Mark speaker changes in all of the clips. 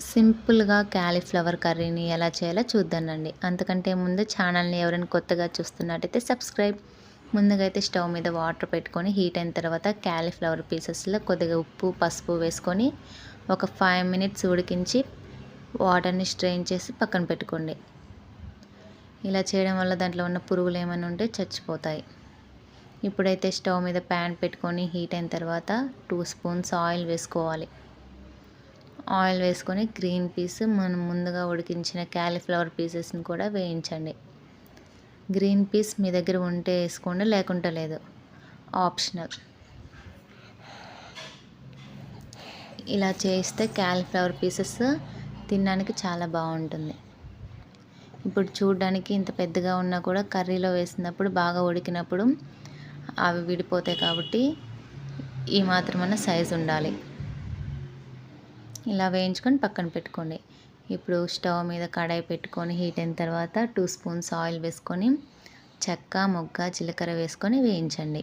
Speaker 1: సింపుల్గా క్యాలీఫ్లవర్ కర్రీని ఎలా చేయాలో చూద్దానండి. అంతకంటే ముందు ఛానల్ని ఎవరైనా కొత్తగా చూస్తున్నట్టయితే సబ్స్క్రైబ్. ముందుగా అయితే స్టవ్ మీద వాటర్ పెట్టుకొని హీట్ అయిన తర్వాత క్యాలీఫ్లవర్ పీసెస్లో కొద్దిగా ఉప్పు పసుపు వేసుకొని ఒక ఫైవ్ మినిట్స్ ఉడికించి వాటర్ని స్ట్రెయిన్ చేసి పక్కన పెట్టుకోండి. ఇలా చేయడం వల్ల దాంట్లో ఉన్న పురుగులు ఏమైనా ఉంటే చచ్చిపోతాయి. ఇప్పుడైతే స్టవ్ మీద ప్యాన్ పెట్టుకొని హీట్ అయిన తర్వాత టూ స్పూన్స్ ఆయిల్ వేసుకోవాలి. ఆయిల్ వేసుకొని గ్రీన్ పీస్ మనం ముందుగా ఉడికించిన క్యాలీఫ్లవర్ పీసెస్ని కూడా వేయించండి. గ్రీన్ పీస్ మీ దగ్గర ఉంటే వేసుకోండి లేకుంటే లేదు. ఆప్షనల్. ఇలా చేస్తే క్యాలీఫ్లవర్ పీసెస్ తినడానికి చాలా బాగుంటుంది. ఇప్పుడు చూడడానికి ఇంత పెద్దగా ఉన్నా కూడా కర్రీలో వేసినప్పుడు బాగా ఉడికినప్పుడు అవి విడిపోతాయి కాబట్టి ఈ మాత్రమైన సైజు ఉండాలి. ఇలా వేయించుకొని పక్కన పెట్టుకోండి. ఇప్పుడు స్టవ్ మీద కడాయి పెట్టుకొని హీట్ అయిన తర్వాత టూ స్పూన్స్ ఆయిల్ వేసుకొని చెక్క మొగ్గ జీలకర్ర వేసుకొని వేయించండి.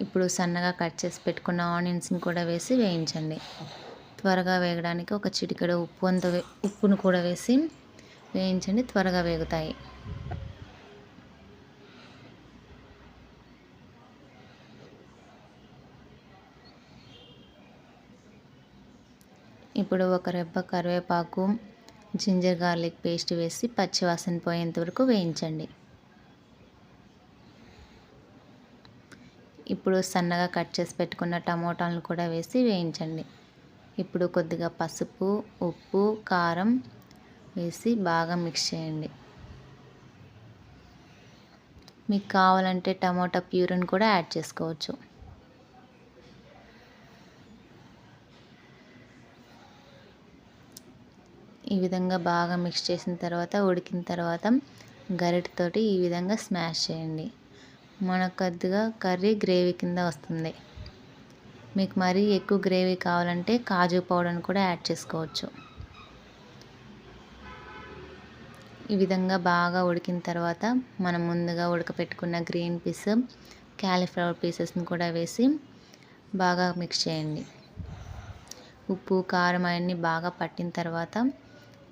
Speaker 1: ఇప్పుడు సన్నగా కట్ చేసి పెట్టుకున్న ఆనియన్స్ని కూడా వేసి వేయించండి. త్వరగా వేగడానికి ఒక చిటికెడు ఉప్పు అంత ఉప్పును కూడా వేసి వేయించండి. త్వరగా వేగుతాయి. ఇప్పుడు ఒక రెబ్బ కరివేపాకు జింజర్ గార్లిక్ పేస్ట్ వేసి పచ్చివాసన పోయేంత వరకు వేయించండి. ఇప్పుడు సన్నగా కట్ చేసి పెట్టుకున్న టమోటాలను కూడా వేసి వేయించండి. ఇప్పుడు కొద్దిగా పసుపు ఉప్పు కారం వేసి బాగా మిక్స్ చేయండి. మీకు కావాలంటే టమోటా ప్యూరిని కూడా యాడ్ చేసుకోవచ్చు. ఈ విధంగా బాగా మిక్స్ చేసిన తర్వాత ఉడికిన తర్వాత గరిటతోటి ఈ విధంగా స్మాష్ చేయండి. మనకు కొద్దిగా కర్రీ గ్రేవీ కింద వస్తుంది. మీకు మరీ ఎక్కువ గ్రేవీ కావాలంటే కాజు పౌడర్ని కూడా యాడ్ చేసుకోవచ్చు. ఈ విధంగా బాగా ఉడికిన తర్వాత మనం ముందుగా ఉడకపెట్టుకున్న గ్రీన్ పీస్ క్యాలీఫ్లవర్ పీసెస్ని కూడా వేసి బాగా మిక్స్ చేయండి. ఉప్పు కారం అవన్నీ బాగా పట్టిన తర్వాత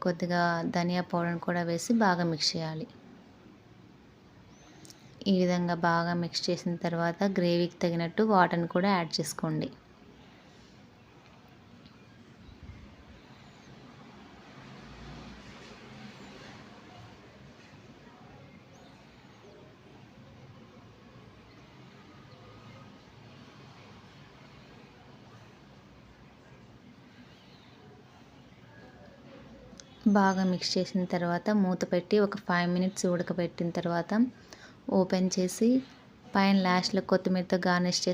Speaker 1: కొద్దిగా ధనియా పౌడర్ని కూడా వేసి బాగా మిక్స్ చేయాలి. ఈ విధంగా బాగా మిక్స్ చేసిన తర్వాత గ్రేవీకి తగినట్టు వాటర్ని కూడా యాడ్ చేసుకోండి. బాగా మిక్స్ చేసిన తర్వాత మూత పెట్టి ఒక ఫైవ్ మినిట్స్ ఉడకబెట్టిన తర్వాత ఓపెన్ చేసి పైన లాస్ట్లో కొత్తిమీరతో గార్నిష్ చేసి